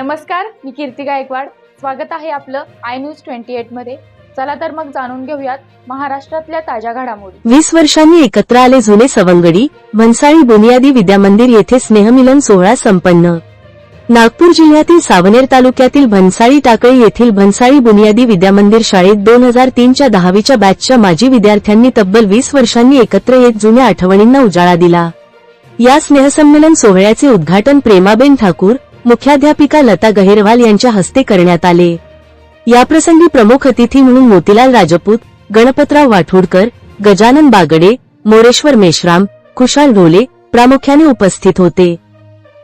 नमस्कार मी कीर्ती गायकवाड. स्वागत आहे आपलं आय न्यूज ट्वेंटी एटमध्ये. चला तर मग जाणून घेऊयात महाराष्ट्रातल्या ताज्या घडामोडी. वीस वर्षांनी एकत्र आले जुने सवंगडी भन्साळी बुनियादी विद्यामंदिर येथे स्नेहमिलन सोहळा संपन्न. नागपूर जिल्ह्यातील सावनेर तालुक्यातील भन्साळी टाकळी येथील भन्साळी बुनियादी विद्यामंदिर शाळेत दोन हजार तीनच्या दहावीच्या बॅचच्या माजी विद्यार्थ्यांनी तब्बल वीस वर्षांनी एकत्र येत जुन्या आठवणींना उजाळा दिला. या स्नेहसंमेलन सोहळ्याचे उद्घाटन प्रेमाबेन ठाकूर मुख्याध्यापिका लता गहिरवाल यांच्या हस्ते करण्यात आले. याप्रसंगी प्रमुख अतिथी म्हणून मोतीलाल राजपूत गणपतराव वाठोडकर गजानन बागडे मोरेश्वर मेश्राम कुशाल ढोले प्रामुख्याने उपस्थित होते.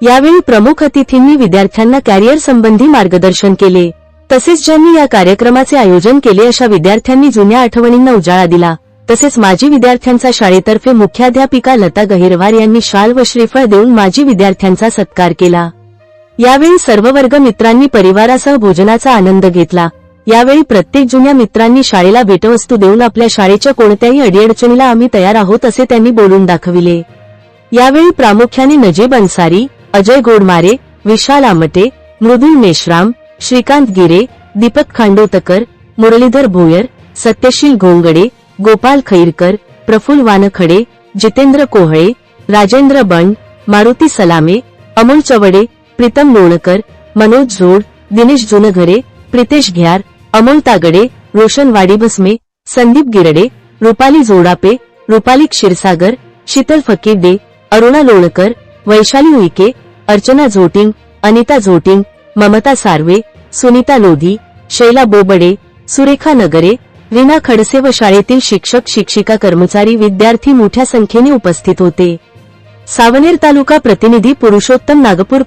यावेळी प्रमुख अतिथींनी विद्यार्थ्यांना कॅरियर संबंधी मार्गदर्शन केले. तसेच ज्यांनी या कार्यक्रमाचे आयोजन केले अशा विद्यार्थ्यांनी जुन्या आठवणींना उजाळा दिला. तसेच माजी विद्यार्थ्यांचा शाळेतर्फे मुख्याध्यापिका लता गहिरवार यांनी शाल व श्रीफळ देऊन माजी विद्यार्थ्यांचा सत्कार केला. यावेळी सर्व वर्ग मित्रांनी परिवारासह भोजनाचा आनंद घेतला. यावेळी प्रत्येक जुन्या मित्रांनी शाळेला भेटवस्तू देऊन आपल्या शाळेच्या कोणत्याही अडीअडचणीला आम्ही तयार आहोत असे त्यांनी बोलून दाखविले. यावेळी प्रामुख्याने नजीब अन्सारी अजय गोडमारे विशाल आमटे मृदुल मेश्राम श्रीकांत गिरे दीपक खांडोतकर मुरलीधर भोयर सत्यशील घोंगडे गोपाल खैरकर प्रफुल वानखडे जितेंद्र कोहळे राजेंद्र बंड मारुती सलामे अमोल चवडे प्रीतम लोणकर मनोज जोड दिनेश जुनघरे प्रितेश घ्यार अमोल तागडे रोशन वाडीभस्मे संदीप गिरडे रुपाली जोडापे रुपाली क्षीरसागर शीतल फकीरडे अरुणा लोणकर वैशाली उईके अर्चना झोटिंग अनिता झोटिंग ममता सार्वे सुनीता लोधी शैला बोबडे सुरेखा नगरे रीना खडसे व शाळेतील शिक्षक शिक्षिका कर्मचारी विद्यार्थी मोठ्या संख्येने उपस्थित होते. सावनेर तालुका प्रतिनिधी पुरुषोत्तम नागपूर